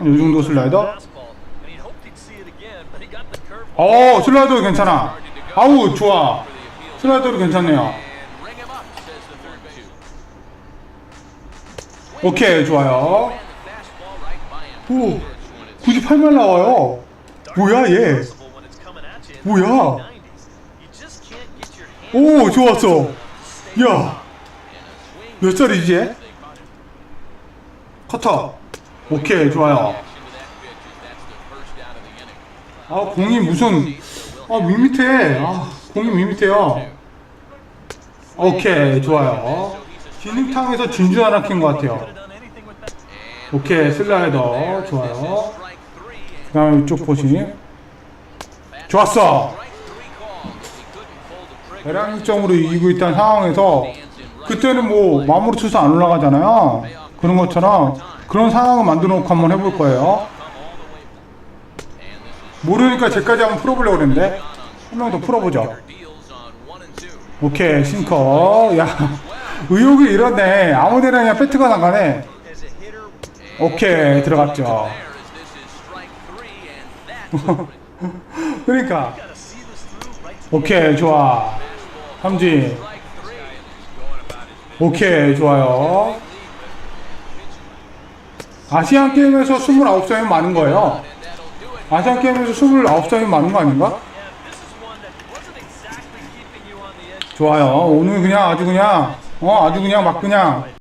이 정도 슬라이더? 어 슬라이더 괜찮아. 아우 좋아. 슬라이더도 괜찮네요. 오케이 좋아요. 오 98만 나와요? 뭐야 얘? 뭐야? 오 좋았어. 야몇 살이지 얘? 커터 오케이 좋아요. 아 공이 무슨 아 밋밋해. 아 공이 밋밋해요. 오케이 좋아요. 진흙탕에서 진주 하나 킨것 같아요. 오케이 슬라이더. 좋아요. 그 다음에 이쪽 포지. 좋았어. 대량 1점으로 이기고 있다는 상황에서 그때는 뭐 마무리 투수 안 올라가잖아요 그런 것처럼 그런 상황을 만들어 놓고 한번 해볼 거예요. 모르니까 제까지 한번 풀어보려고 그랬는데 한 명 더 풀어보죠. 오케이 싱커. 야 의욕이 이렇네. 아무데나 그냥 배트가 나가네. 오케이 들어갔죠. 그러니까. 오케이 좋아. 삼진. 오케이 좋아요 아시안 게임에서 29점이 많은 거예요. 아시안 게임에서 29점이 많은 거 아닌가? 좋아요. 오늘 그냥 아주 그냥 어 아주 그냥 막 그냥